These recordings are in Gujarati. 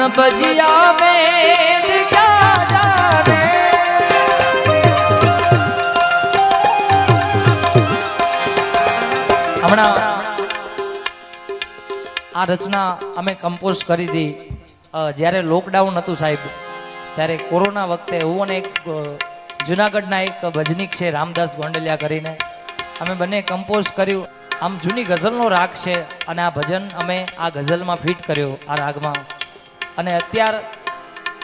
મન ભજિયા વેદ હમણાં આ રચના અમે કમ્પોઝ કરી હતી જ્યારે લોકડાઉન હતું સાહેબ, ત્યારે કોરોના વખતે હું અને એક જુનાગઢના એક ભજનીક છે, રામદાસ ગોંડલિયા કરીને, અમે બંને કમ્પોઝ કર્યું. આમ જૂની ગઝલનો રાગ છે અને આ ભજન અમે આ ગઝલમાં ફિટ કર્યો, આ રાગમાં. અને અત્યાર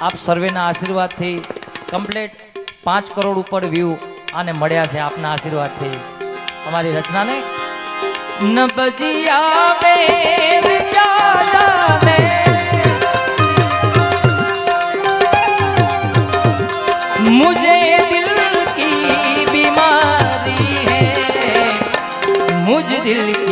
આપ સર્વેના આશીર્વાદથી કમ્પ્લીટ પાંચ કરોડ ઉપર વ્યૂ આને મળ્યા છે આપના આશીર્વાદથી. અમારી રચનાને ન બજિયા મેં મુજે દિલ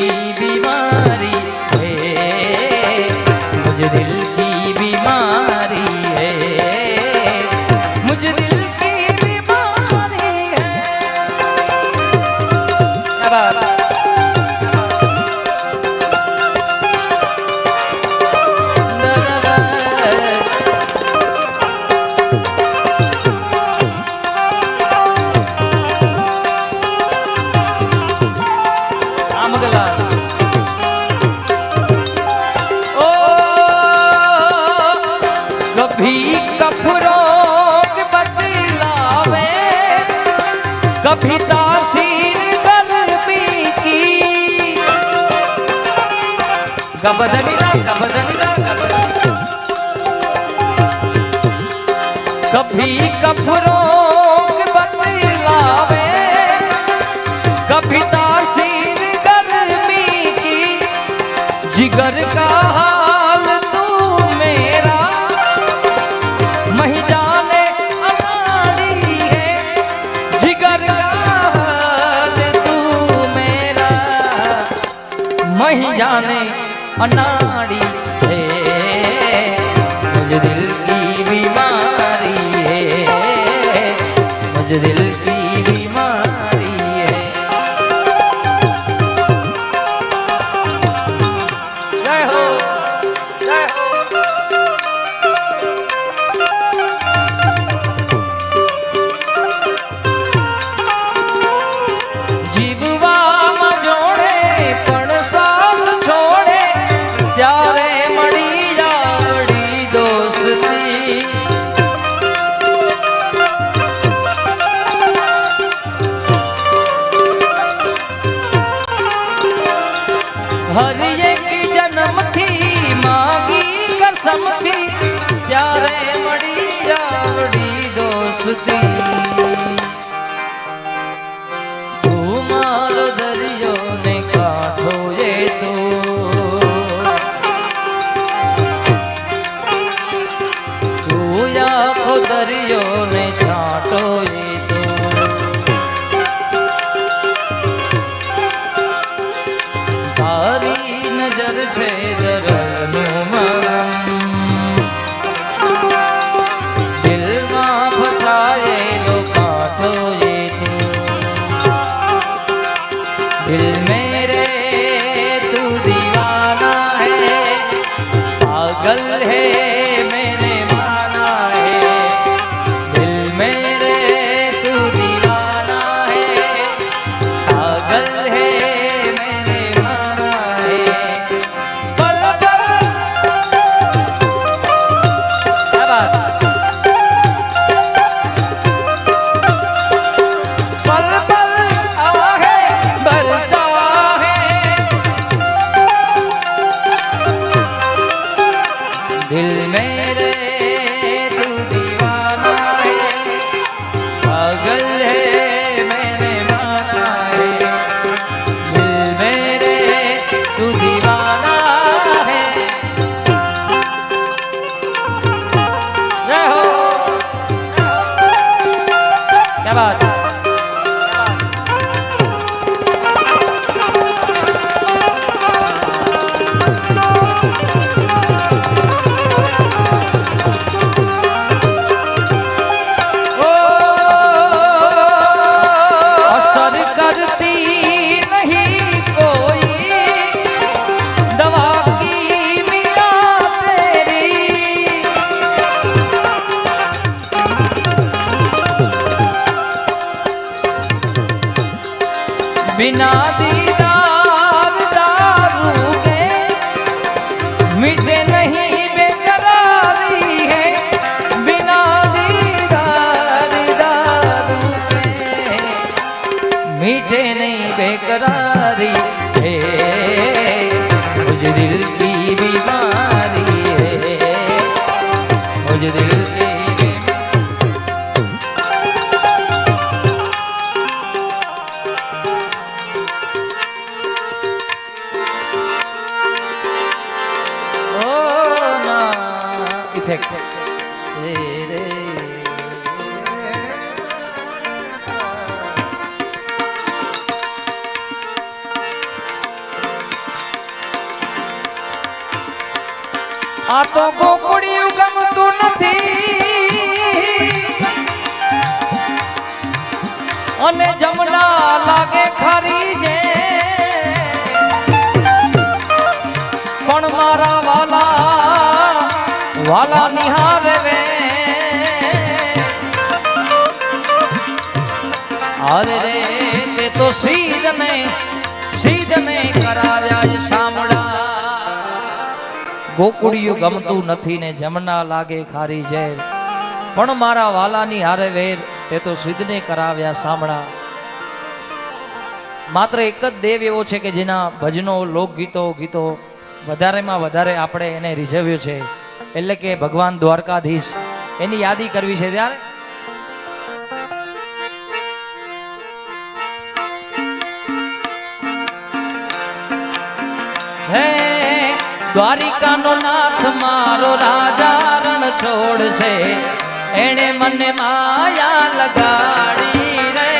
कभी कफरों के बदलावे कभी तासीर गर्मी की जिगर का અનાડી હે મુજ દિલ કી બીમારી હે મુજ દિલ હર એક જન્મથી માગી કસમથી ત્યારે મળી આવડી દોસ્તી. તું મારો દરિયો ને કાંઠો એ તો. તું આખો દરિયો તારી નજર આ તો ગોકુળિયું ગમતું નથી. અને જમના લાગે ખરી જે પણ મારા વાલા વાલા અરે રે, તે તો સીધ ને સીધ ને કરાવ્યા સામળા ગોકુળિયું ગમતું નથી ને જમના લાગે ખારી ઝેર. પણ મારા વાલાની હારે વેર, તે તો સિદ્ધને કરાવ્યા સાંભળા. માત્ર એક જ દેવ એવો છે કે જેના ભજનો લોકગીતો, ગીતો વધારેમાં વધારે આપણે એને રીઝવ્યો છે. એટલે કે ભગવાન દ્વારકાધીશ, એની યાદી કરવી છે ત્યારે? દ્વારિકાનો નાથ મારો રાજા રણ છોડશે. એણે મને માયા લગાડી રે.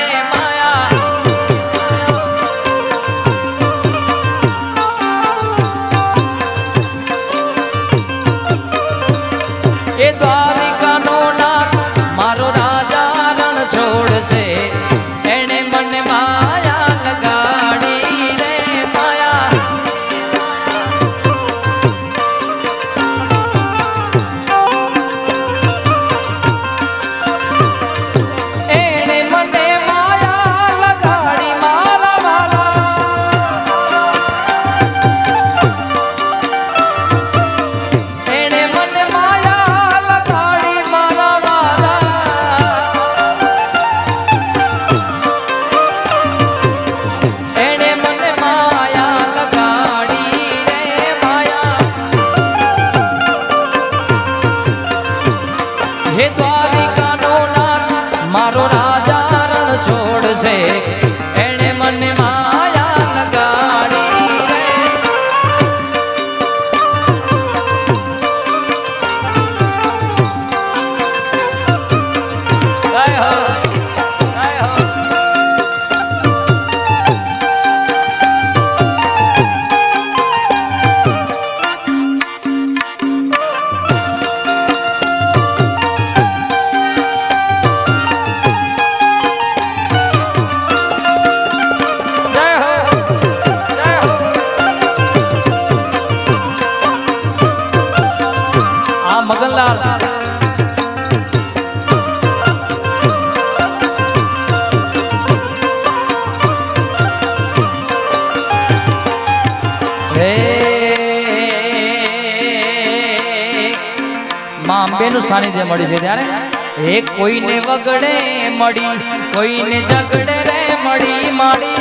એણે મગનલાલમાં અંબેનું સાનિધ્ય મળ્યું છે ત્યારે એ કોઈને વગડે મળી કોઈને ઝગડે મળી માડી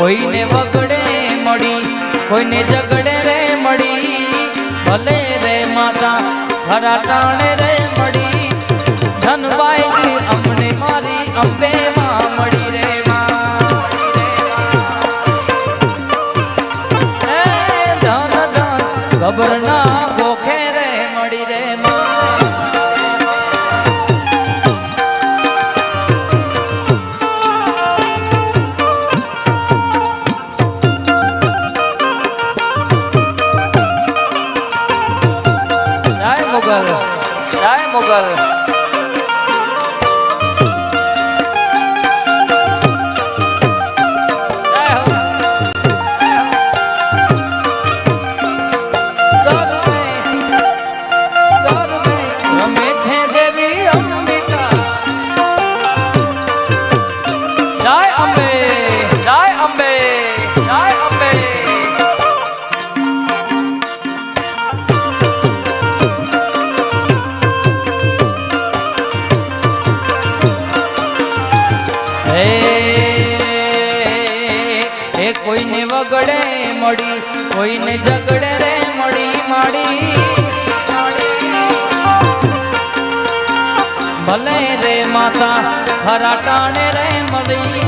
કોઈને વગડે મળી, કોઈને ઝગડે રે મળી, ભલે રે માતા ખરા ટાણે રે મળી ધનબાઈ અમને મારી અંબે મળી રે ધન ખબર ના મુગલ. જય મુગલ. વગડે મળી, કોઈને ઝગડે રે મળી માડી ભલે રે માતા, ખરા ટાણે રે મળી.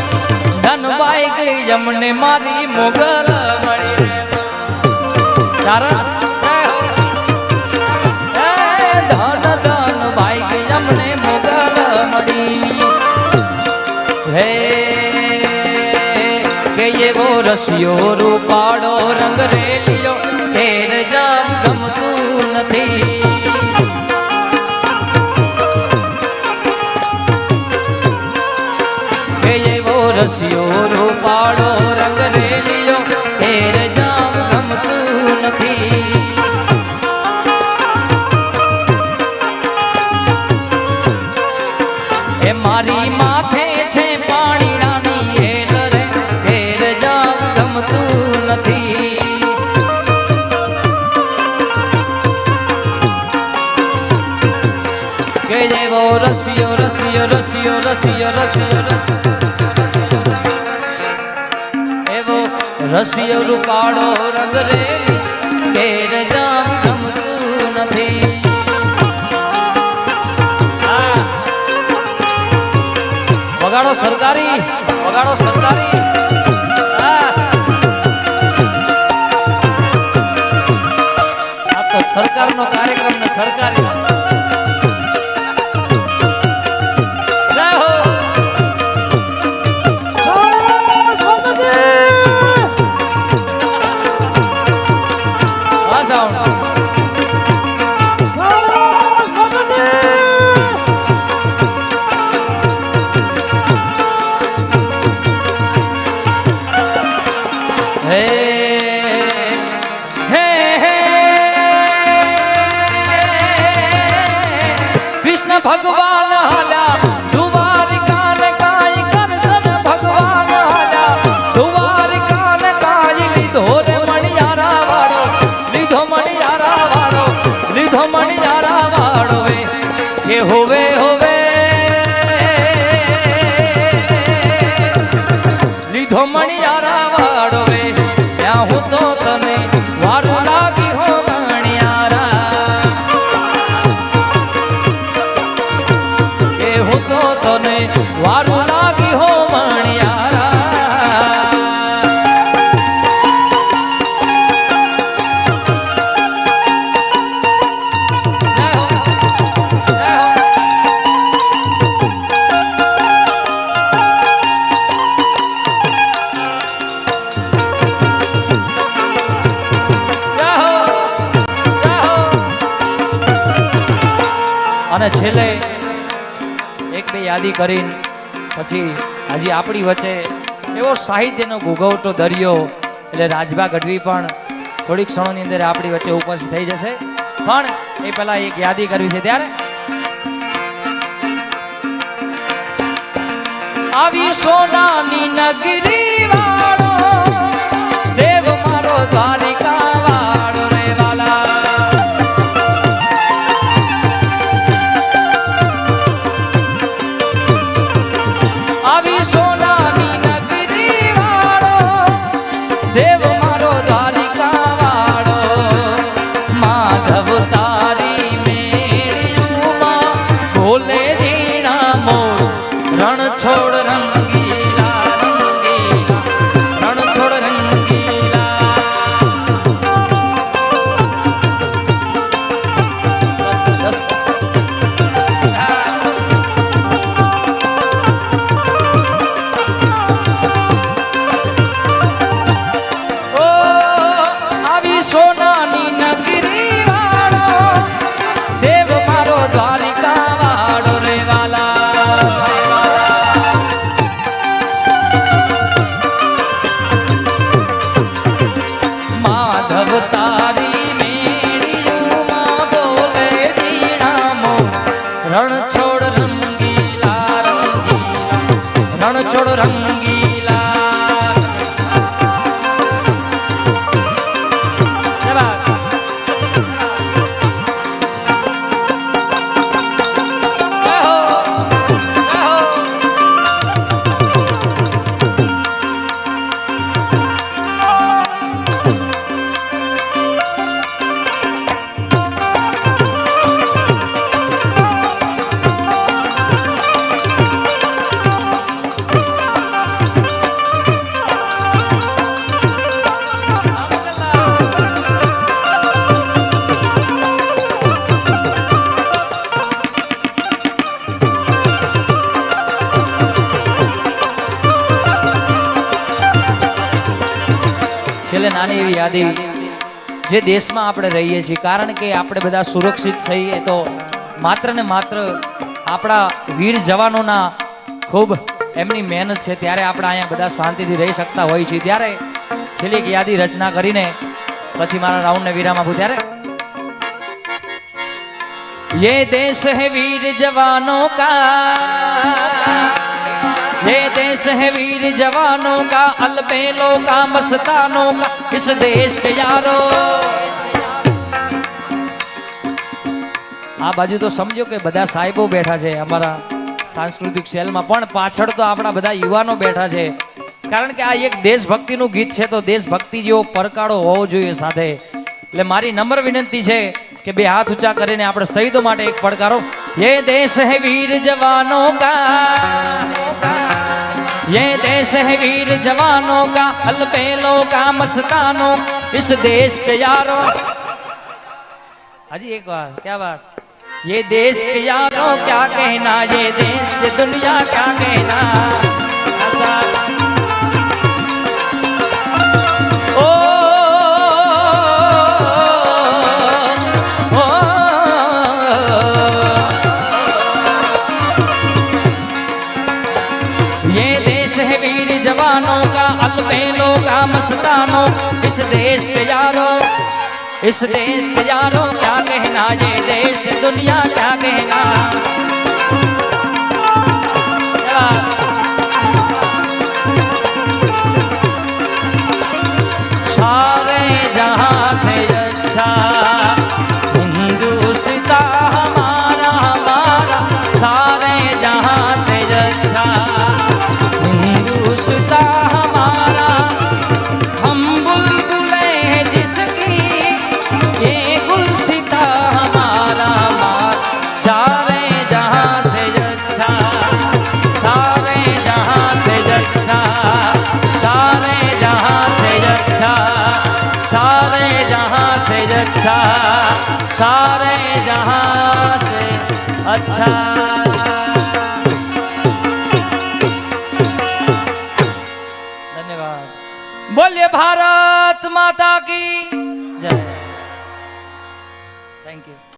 ધનભાઈ ગઈ જમને મારી મોગલ મળી. ધન ધન. રસિયો રૂપાળો રંગ કે જેવો રસિયો રસિયો રસિયો રસિયો રસિયો એવો રસિયો રૂપાળો રંગ રેલી, ઘેર જામ ગમતું નથી. વગાડો સરકારી વગાડો સરકારી. સરકારનો કાર્યક્રમ ને સરકારી લીધો રે મણિયારા વાળો લીધો મણિયારા વાળો લીધો મણિયારા વાળો કે હોવે હોવે. લીધો મણિયારા છેલ્લે એક બે યાદી કરીને પછી હજી આપણી વચ્ચે એવો સાહિત્યનો ગુગવટો દરિયો એટલે રાજભા ગઢવી પણ થોડીક ક્ષણોની અંદર આપણી વચ્ચે ઉપસ્થિત થઈ જશે. પણ એ પહેલા એક યાદી કરવી છે ત્યારે આવી સોનાની નગરી વાળો, દેવ મારો દ્વારિકા રંગીલા રણ નાની એવી યાદી જે દેશમાં આપણે રહીએ છીએ કારણ કે આપણે બધા સુરક્ષિત છીએ તો માત્ર ને માત્ર આપણા વીર જવાનોના ખૂબ એમની મહેનત છે ત્યારે આપણે અહીંયા બધા શાંતિથી રહી શકતા હોઈએ છીએ ત્યારે છેલ્લી એક યાદી રચના કરીને પછી મારા રાઉન્ડને વિરામ આપું ત્યારે ये देश है वीर जवानों का ये देश है वीर जवानों का अलबेलों का मस्तानों का इस देश के यारो આ બાજુ તો સમજો કે બધા સાહેબો બેઠા છે અમારા સાંસ્કૃતિક સેલમાં પણ પાછળ તો આપણા બધા યુવાનો બેઠા છે કારણ કે આ એક દેશભક્તિનું ગીત છે તો દેશભક્તિ જેવો પરકાળો હોવો જોઈએ સાથે એટલે મારી નમ્ર વિનંતી છે કે બે હાથ ઊંચા કરીને આપણે શહીદો માટે એક પડકારો ये देश है वीर जवानों का ये देश है वीर जवानों का अलबेलों का मस्तानों इस देश के यारों हाजी एक बार क्या बात ये देश के यारों क्या कहना ये देश की दुनिया क्या कहना ये देश है वीर जवानों का अलबेलों का मस्तानों इस देश के यारों इस देश के यारों क्या कहना ये देश दुनिया क्या कहना अच्छा सारे जहां से अच्छा